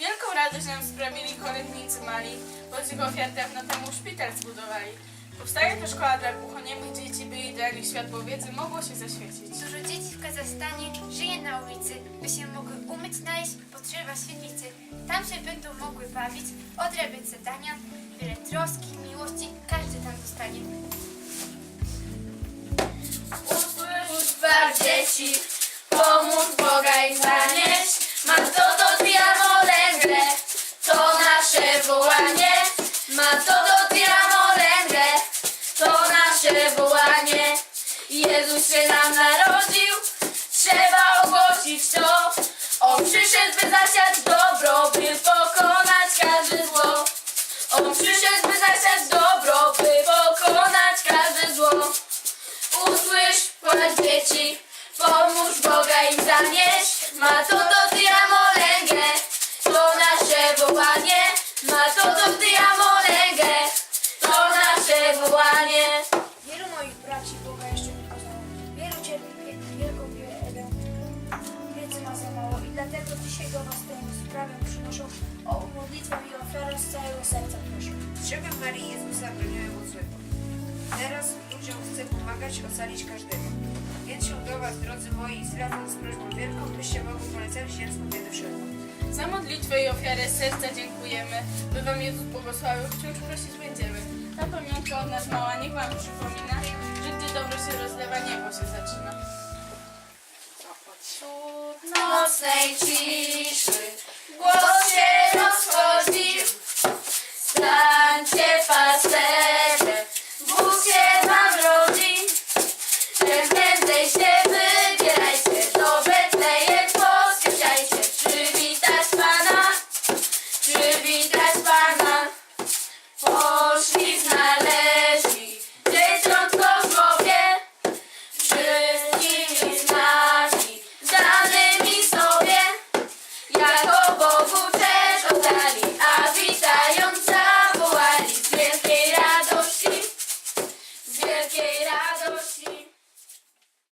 Wielką radość nam sprawili kolędnicy mali, bo z ich ofiar dawno temu szpital zbudowali. Powstaje to szkoła dla głuchoniemych dzieci, by idealnie światło wiedzy mogło się zaświecić. Dużo dzieci w Kazachstanie żyje na ulicy, by się mogły umyć, najeść, potrzeba świetlicy. Tam się będą mogły bawić, odrabiać zadania, wiele troski, miłości, każdy tam dostanie. Usłysz dwa dzieci, Jezus się nam narodził, trzeba ogłosić to. On przyszedł, by zasiać dobro, by pokonać każde zło. On przyszedł, by zasiać dobro, by pokonać każde zło. Usłysz płacz dzieci, pomóż Boga im zanieść. Ma to do diamolengę, to nasze wołanie. Ma to do diamolengę, dlatego dzisiaj do Was tę sprawę przynoszą. O modlitwę i ofiarę z całego serca proszę. Strzegłem Marii Jezusa broniłem od złego. Teraz ludziom chcę pomagać, ocalić każdego. Więc się do was, drodzy moi, zwracam z prośbą wielką, byście Bogu polecali ziemską biedę wszelką. Za modlitwę i ofiarę serca dziękujemy. By Wam Jezus błogosławił, wciąż prosić będziemy. Ta pamiątka od nas mała, niech Wam przypomina, nocnej głos się rozchodził. Stańcie pasterzem, Bóg się wam rodzi. Czym wybierajcie, do Betlejem pospieszajcie. Przywitać Pana, przywitać Pana.